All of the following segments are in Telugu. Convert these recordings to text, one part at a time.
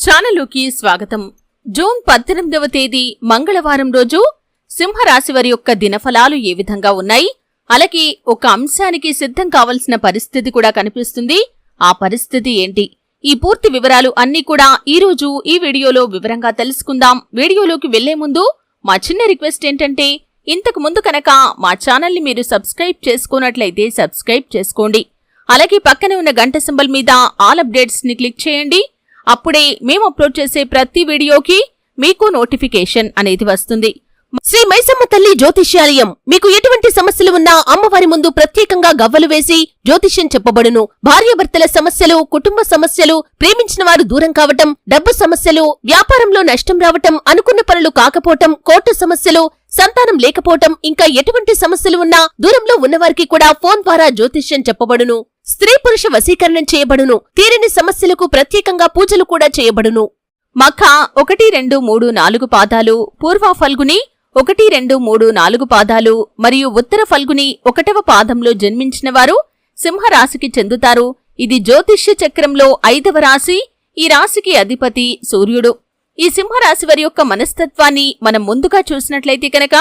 ఛానలుకి స్వాగతం. జూన్ పద్దెనిమిదవ తేదీ మంగళవారం రోజు సింహరాశి వారి యొక్క దినఫలాలు ఏ విధంగా ఉన్నాయి? అలాగే ఒక అంశానికి సిద్ధం కావలసిన పరిస్థితి కూడా కనిపిస్తుంది. ఆ పరిస్థితి ఏంటి? ఈ పూర్తి వివరాలు అన్నీ కూడా ఈ రోజు ఈ వీడియోలో వివరంగా తెలుసుకుందాం. వీడియోలోకి వెళ్ళే ముందు మా చిన్న రిక్వెస్ట్ ఏంటంటే ఇంతకు ముందు కనుక మా ఛానల్ని మీరు సబ్స్క్రైబ్ చేసుకున్నట్లయితే సబ్స్క్రైబ్ చేసుకోండి. అలాగే పక్కనే ఉన్న గంట సింబల్ మీద ఆల్ అప్డేట్స్ని క్లిక్ చేయండి. అప్పుడే మేము అప్లోడ్ చేసే ప్రతి వీడియోకి మీకు నోటిఫికేషన్ అనేది వస్తుంది. శ్రీ మైసమ్మ తల్లి జ్యోతిష్యాలయం మీకు ఎటువంటి సమస్యలు ఉన్నా అమ్మవారి ముందు ప్రత్యేకంగా గవ్వలు వేసి జ్యోతిష్యం చెప్పబడును. భార్యాభర్తల సమస్యలు కుటుంబ సమస్యలు ప్రేమించిన వారు దూరం కావటం డబ్బు సమస్యలు వ్యాపారంలో నష్టం రావటం అనుకున్న పనులు కాకపోవటం కోర్టు సమస్యలు సంతానం లేకపోవటం ఇంకా ఎటువంటి సమస్యలు ఉన్నా దూరంలో ఉన్నవారికి కూడా ఫోన్ ద్వారా జ్యోతిష్యం చెప్పబడును. స్త్రీ పురుష వశీకరణం చేయబడును. తీరని సమస్యలకు ప్రత్యేకంగా పూజలు కూడా చేయబడును. మఖ ఒకటి రెండు మూడు నాలుగు పాదాలు పూర్వ ఫల్గుని ఒకటి రెండు మూడు నాలుగు పాదాలు మరియు ఉత్తర ఫల్గుని ఒకటవ పాదంలో జన్మించిన వారు సింహరాశికి చెందుతారు. ఇది జ్యోతిష్య చక్రంలో ఐదవ రాశి. ఈ రాశికి అధిపతి సూర్యుడు. ఈ సింహరాశి వారి యొక్క మనస్తత్వాన్ని మనం ముందుగా చూసినట్లయితే కనుక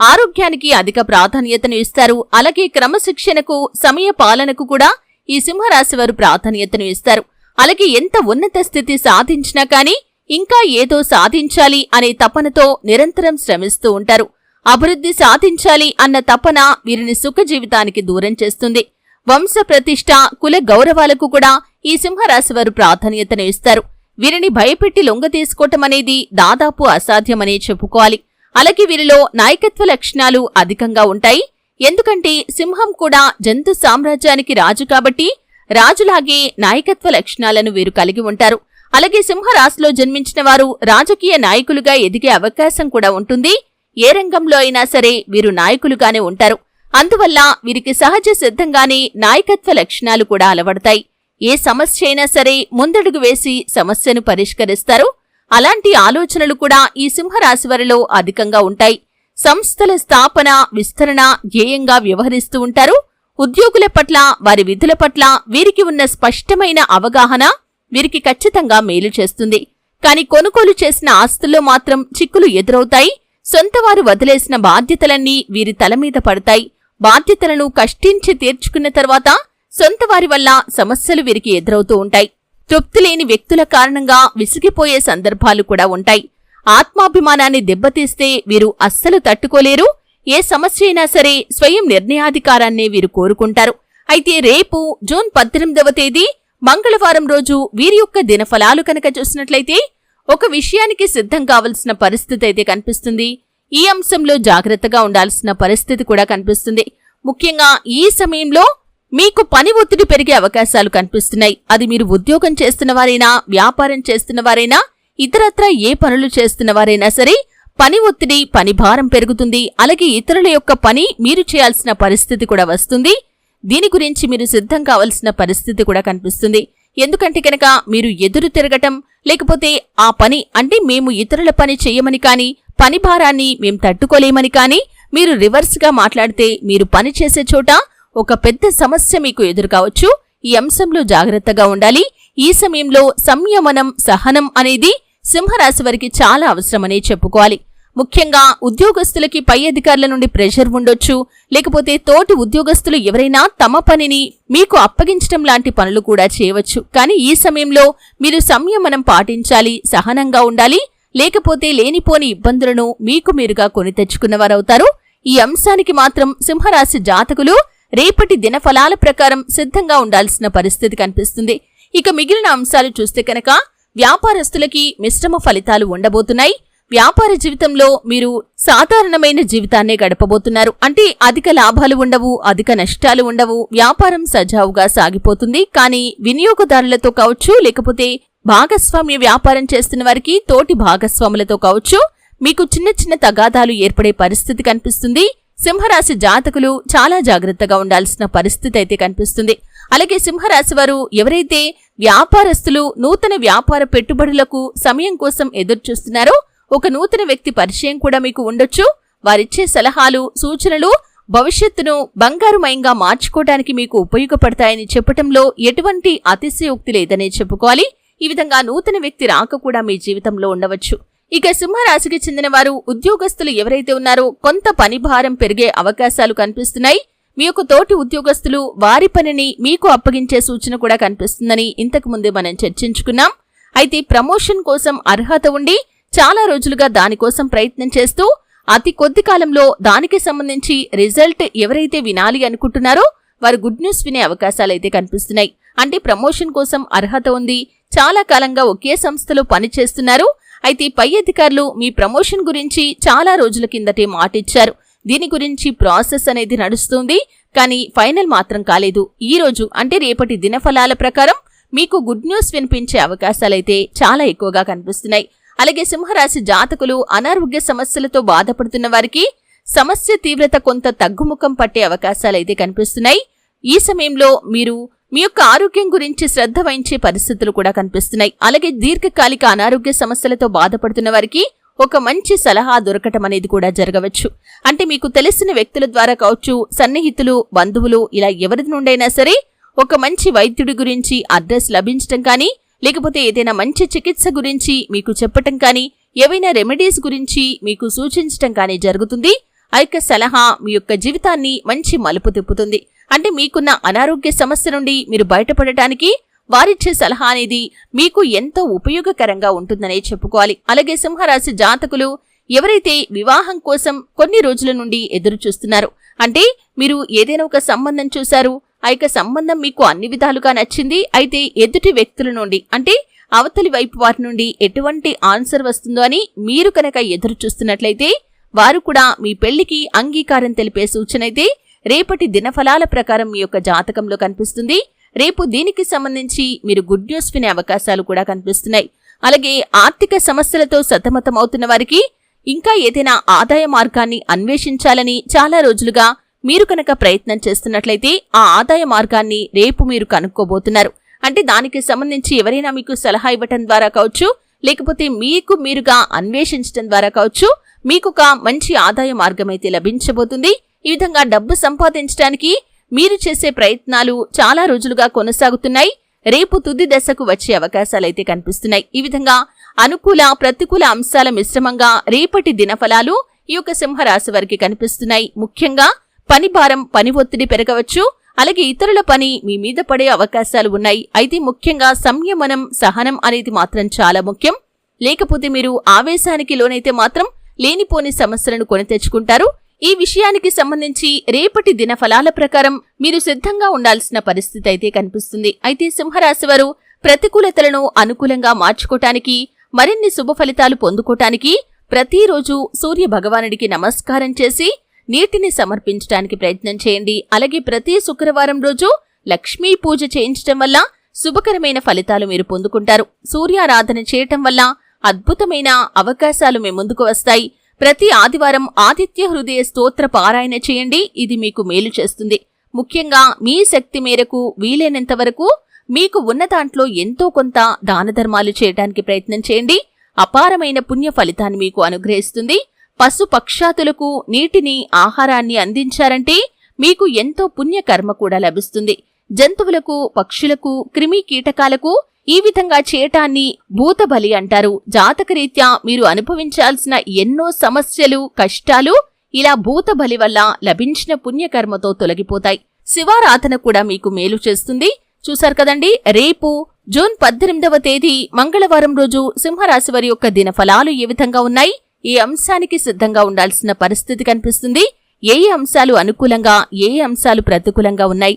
ఆరోగ్యానికి అధిక ప్రాధాన్యతను ఇస్తారు. అలాగే క్రమశిక్షణకు సమయ పాలనకు కూడా ఈ సింహరాశి వారు ప్రాధాన్యతను ఇస్తారు. అలాగే ఎంత ఉన్నత స్థితి సాధించినా కానీ ఇంకా ఏదో సాధించాలి అనే తపనతో నిరంతరం శ్రమిస్తూ ఉంటారు. అభివృద్ధి సాధించాలి అన్న తపన వీరిని సుఖ జీవితానికి దూరం చేస్తుంది. వంశ ప్రతిష్ట కుల గౌరవాలకు కూడా ఈ సింహరాశి వారు ప్రాధాన్యతను ఇస్తారు. వీరిని భయపెట్టి లొంగ తీసుకోవటం అనేది దాదాపు అసాధ్యమనే చెప్పుకోవాలి. అలాగే వీరిలో నాయకత్వ లక్షణాలు అధికంగా ఉంటాయి. ఎందుకంటే సింహం కూడా జంతు సామ్రాజ్యానికి రాజు కాబట్టి రాజులాగే నాయకత్వ లక్షణాలను వీరు కలిగి ఉంటారు. అలాగే సింహరాశిలో జన్మించిన వారు రాజకీయ నాయకులుగా ఎదిగే అవకాశం కూడా ఉంటుంది. ఏ రంగంలో అయినా సరే వీరు నాయకులుగానే ఉంటారు. అందువల్ల వీరికి సహజ సిద్ధంగానే నాయకత్వ లక్షణాలు కూడా అలవడతాయి. ఏ సమస్య అయినా సరే ముందడుగు వేసి సమస్యను పరిష్కరిస్తారు. అలాంటి ఆలోచనలు కూడా ఈ సింహరాశివారిలో అధికంగా ఉంటాయి. సంస్థల స్థాపన విస్తరణ ధ్యేయంగా వ్యవహరిస్తూ ఉంటారు. ఉద్యోగుల పట్ల వారి విధుల పట్ల వీరికి ఉన్న స్పష్టమైన అవగాహన వీరికి ఖచ్చితంగా మేలు చేస్తుంది. కాని కొనుగోలు చేసిన ఆస్తుల్లో మాత్రం చిక్కులు ఎదురవుతాయి. సొంతవారు వదిలేసిన బాధ్యతలన్నీ వీరి తల మీద పడతాయి. బాధ్యతలను కష్టించి తీర్చుకున్న తర్వాత సొంతవారి వల్ల సమస్యలు వీరికి ఎదురవుతూ ఉంటాయి. తృప్తి లేని వ్యక్తుల కారణంగా విసిగిపోయే సందర్భాలు కూడా ఉంటాయి. ఆత్మాభిమానాన్ని దెబ్బతీస్తే వీరు అస్సలు తట్టుకోలేరు. ఏ సమస్య అయినా సరే స్వయం నిర్ణయాధికారాన్నే వీరు కోరుకుంటారు. అయితే రేపు జూన్ పద్దెనిమిదవ తేదీ మంగళవారం రోజు వీరి యొక్క దినఫలాలు కనుక చూసినట్లయితే ఒక విషయానికి సిద్ధం కావలసిన పరిస్థితి అయితే కనిపిస్తుంది. ఈ అంశంలో జాగ్రత్తగా ఉండాల్సిన పరిస్థితి కూడా కనిపిస్తుంది. ముఖ్యంగా ఈ సమయంలో మీకు పని ఒత్తిడి పెరిగే అవకాశాలు కనిపిస్తున్నాయి. అది మీరు ఉద్యోగం చేస్తున్న వారైనా వ్యాపారం చేస్తున్న వారైనా ఇతరత్ర ఏ పనులు చేస్తున్న వారైనా సరే పని ఒత్తిడి పని భారం పెరుగుతుంది. అలాగే ఇతరుల యొక్క పని మీరు చేయాల్సిన పరిస్థితి కూడా వస్తుంది. దీని గురించి మీరు సిద్ధం కావాల్సిన పరిస్థితి కూడా కనిపిస్తుంది. ఎందుకంటే కనుక మీరు ఎదురు తిరగటం లేకపోతే ఆ పని అంటే మేము ఇతరుల పని చెయ్యమని కానీ పని భారాన్ని మేము తట్టుకోలేమని కానీ మీరు రివర్స్గా మాట్లాడితే మీరు పని చేసే చోట ఒక పెద్ద సమస్య మీకు ఎదురుకావచ్చు ఈ అంశంలో జాగ్రత్తగా ఉండాలి. ఈ సమయంలో సంయమనం సహనం అనేది సింహరాశి వారికి చాలా అవసరమనే చెప్పుకోవాలి. ముఖ్యంగా ఉద్యోగస్తులకి పై అధికారుల నుండి ప్రెషర్ ఉండొచ్చు. లేకపోతే తోటి ఉద్యోగస్తులు ఎవరైనా తమ పనిని మీకు అప్పగించడం లాంటి పనులు కూడా చేయవచ్చు. కానీ ఈ సమయంలో మీరు సంయమనం పాటించాలి సహనంగా ఉండాలి. లేకపోతే లేనిపోని ఇబ్బందులను మీకు మీరుగా కొని తెచ్చుకున్నవారవుతారు. ఈ అంశానికి మాత్రం సింహరాశి జాతకులు రేపటి దినఫలాల ప్రకారం సిద్ధంగా ఉండాల్సిన పరిస్థితి కనిపిస్తుంది. ఇక మిగిలిన అంశాలు చూస్తే కనుక వ్యాపారస్తులకి మిశ్రమ ఫలితాలు ఉండబోతున్నాయి. వ్యాపార జీవితంలో మీరు సాధారణమైన జీవితాన్నే గడపబోతున్నారు. అంటే అధిక లాభాలు ఉండవు అధిక నష్టాలు ఉండవు వ్యాపారం సజావుగా సాగిపోతుంది. కానీ వినియోగదారులతో కావచ్చు లేకపోతే భాగస్వామ్య వ్యాపారం చేస్తున్న వారికి తోటి భాగస్వాములతో కావచ్చు మీకు చిన్న చిన్న తగాదాలు ఏర్పడే పరిస్థితి కనిపిస్తుంది. సింహరాశి జాతకులు చాలా జాగ్రత్తగా ఉండాల్సిన పరిస్థితి అయితే కనిపిస్తుంది. అలాగే సింహరాశి వారు ఎవరైతే వ్యాపారస్తులు నూతన వ్యాపార పెట్టుబడులకు సమయం కోసం ఎదురుచూస్తున్నారో ఒక నూతన వ్యక్తి పరిచయం కూడా మీకు ఉండొచ్చు. వారిచ్చే సలహాలు సూచనలు భవిష్యత్తును బంగారుమయంగా మార్చుకోవడానికి మీకు ఉపయోగపడతాయని చెప్పటంలో ఎటువంటి అతిశయోక్తి లేదనే చెప్పుకోవాలి. ఈ విధంగా నూతన వ్యక్తి రాక కూడా మీ జీవితంలో ఉండవచ్చు. ఇక సింహరాశికి చెందిన వారు ఉద్యోగస్తులు ఎవరైతే ఉన్నారో కొంత పని భారం పెరిగే అవకాశాలు కనిపిస్తున్నాయి. మీ యొక్క తోటి ఉద్యోగస్తులు వారి పనిని మీకు అప్పగించే సూచన కూడా కనిపిస్తుందని ఇంతకు ముందే మనం చర్చించుకున్నాం. అయితే ప్రమోషన్ కోసం అర్హత ఉండి చాలా రోజులుగా దానికోసం ప్రయత్నం చేస్తూ అతి కొద్ది కాలంలో దానికి సంబంధించి రిజల్ట్ ఎవరైతే వినాలి అనుకుంటున్నారో వారు గుడ్ న్యూస్ వినే అవకాశాలు అయితే కనిపిస్తున్నాయి. అంటే ప్రమోషన్ కోసం అర్హత ఉంది. చాలా కాలంగా ఒకే సంస్థలో పనిచేస్తున్నారు. అయితే పై అధికారులు మీ ప్రమోషన్ గురించి చాలా రోజుల కిందటే మాటిచ్చారు. దీని గురించి ప్రాసెస్ అనేది నడుస్తుంది కానీ ఫైనల్ మాత్రం కాలేదు. ఈ రోజు అంటే రేపటి దినఫలాల ప్రకారం మీకు గుడ్ న్యూస్ వినిపించే అవకాశాలైతే చాలా ఎక్కువగా కనిపిస్తున్నాయి. అలాగే సింహరాశి జాతకులు అనారోగ్య సమస్యలతో బాధపడుతున్న వారికి సమస్య తీవ్రత కొంత తగ్గుముఖం పట్టే అవకాశాలైతే కనిపిస్తున్నాయి. ఈ సమయంలో మీరు మీ యొక్క ఆరోగ్యం గురించి శ్రద్ధ వహించే పరిస్థితులు కూడా కనిపిస్తున్నాయి. అలాగే దీర్ఘకాలిక అనారోగ్య సమస్యలతో బాధపడుతున్న వారికి ఒక మంచి సలహా దొరకటం అనేది కూడా జరగవచ్చు. అంటే మీకు తెలిసిన వ్యక్తుల ద్వారా కావచ్చు సన్నిహితులు బంధువులు ఇలా ఎవరి నుండైనా సరే ఒక మంచి వైద్యుడి గురించి అడ్రస్ లభించటం కానీ లేకపోతే ఏదైనా మంచి చికిత్స గురించి మీకు చెప్పటం కానీ ఏవైనా రెమెడీస్ గురించి మీకు సూచించటం కానీ జరుగుతుంది. ఆ యొక్క సలహా మీ యొక్క జీవితాన్ని మంచి మలుపు తిప్పుతుంది. అంటే మీకున్న అనారోగ్య సమస్య నుండి మీరు బయటపడటానికి వారిచ్చే సలహా అనేది మీకు ఎంతో ఉపయోగకరంగా ఉంటుందనే చెప్పుకోవాలి. అలాగే సింహరాశి జాతకులు ఎవరైతే వివాహం కోసం కొన్ని రోజుల నుండి ఎదురు చూస్తున్నారు అంటే మీరు ఏదైనా ఒక సంబంధం చూశారు ఆ యొక్క సంబంధం మీకు అన్ని విధాలుగా నచ్చింది అయితే ఎదుటి వ్యక్తుల నుండి అంటే అవతలి వైపు వారి నుండి ఎటువంటి ఆన్సర్ వస్తుందో అని మీరు కనుక ఎదురు చూస్తున్నట్లయితే వారు కూడా మీ పెళ్ళికి అంగీకారం తెలిపే సూచన అయితే రేపటి దినఫలాల ప్రకారం మీ యొక్క జాతకంలో కనిపిస్తుంది. రేపు దీనికి సంబంధించి మీరు గుడ్ న్యూస్ వినే అవకాశాలు కూడా కనిపిస్తున్నాయి. అలాగే ఆర్థిక సమస్యలతో సతమతమవుతున్న వారికి ఇంకా ఏదైనా ఆదాయ మార్గాన్ని అన్వేషించాలని చాలా రోజులుగా మీరు కనుక ప్రయత్నం చేస్తున్నట్లయితే ఆ ఆదాయ మార్గాన్ని రేపు మీరు కనుక్కోబోతున్నారు. అంటే దానికి సంబంధించి ఎవరైనా మీకు సలహా ఇవ్వటం ద్వారా కావచ్చు లేకపోతే మీకు మీరుగా అన్వేషించటం ద్వారా కావచ్చు మీకు ఒక మంచి ఆదాయ మార్గం అయితే లభించబోతుంది. ఈ విధంగా డబ్బు సంపాదించడానికి మీరు చేసే ప్రయత్నాలు చాలా రోజులుగా కొనసాగుతున్నాయి. రేపు తుది దశకు వచ్చే అవకాశాలైతే కనిపిస్తున్నాయి. ఈ విధంగా అనుకూల ప్రతికూల అంశాల మిశ్రమంగా రేపటి దినఫలాలు ఈ యొక్క సింహరాశి వారికి కనిపిస్తున్నాయి. ముఖ్యంగా పని భారం పని ఒత్తిడి పెరగవచ్చు. అలాగే ఇతరుల పని మీ మీద పడే అవకాశాలు ఉన్నాయి. అయితే ముఖ్యంగా సంయమనం సహనం అనేది మాత్రం చాలా ముఖ్యం. లేకపోతే మీరు ఆవేశానికి లోనైతే మాత్రం లేనిపోని సమస్యలను కొని తెచ్చుకుంటారు. ఈ విషయానికి సంబంధించి రేపటి దిన ఫలాల ప్రకారం మీరు సిద్ధంగా ఉండాల్సిన పరిస్థితి అయితే కనిపిస్తుంది. అయితే సింహరాశి వారు ప్రతికూలతలను అనుకూలంగా మార్చుకోటానికి మరిన్ని శుభ ఫలితాలు పొందుకోటానికి ప్రతిరోజు సూర్య భగవానుడికి నమస్కారం చేసి నీటిని సమర్పించడానికి ప్రయత్నం చేయండి. అలాగే ప్రతి శుక్రవారం రోజు లక్ష్మీ పూజ చేయించటం వల్ల శుభకరమైన ఫలితాలు మీరు పొందుకుంటారు. సూర్యారాధన చేయటం వల్ల అద్భుతమైన అవకాశాలు మీ ముందుకు వస్తాయి. ప్రతి ఆదివారం ఆదిత్య హృదయ స్తోత్ర పారాయణ చేయండి. ఇది మీకు మేలు చేస్తుంది. ముఖ్యంగా మీ శక్తి మేరకు వీలైనంత వరకు మీకు ఉన్న దాంట్లో ఎంతో కొంత దానధర్మాలు చేయడానికి ప్రయత్నం చేయండి. అపారమైన పుణ్య ఫలితాన్ని మీకు అనుగ్రహిస్తుంది. పశు పక్షాతులకు నీటిని ఆహారాన్ని అందించారంటే మీకు ఎంతో పుణ్యకర్మ కూడా లభిస్తుంది. జంతువులకు పక్షులకు క్రిమి కీటకాలకు ఈ విధంగా చేయటాన్ని భూతబలి అంటారు. జాతకరీత్యా మీరు అనుభవించాల్సిన ఎన్నో సమస్యలు కష్టాలు ఇలా భూతబలి వల్ల లభించిన పుణ్యకర్మతో తొలగిపోతాయి. శివారాధన కూడా మీకు మేలు చేస్తుంది. చూశారు కదండి రేపు జూన్ పద్దెనిమిదవ తేదీ మంగళవారం రోజు సింహరాశి వారి యొక్క దిన ఫలాలు ఏ విధంగా ఉన్నాయి? ఈ అంశానికి సిద్ధంగా ఉండాల్సిన పరిస్థితి కనిపిస్తుంది? ఏ అంశాలు అనుకూలంగా ఏ అంశాలు ప్రతికూలంగా ఉన్నాయి?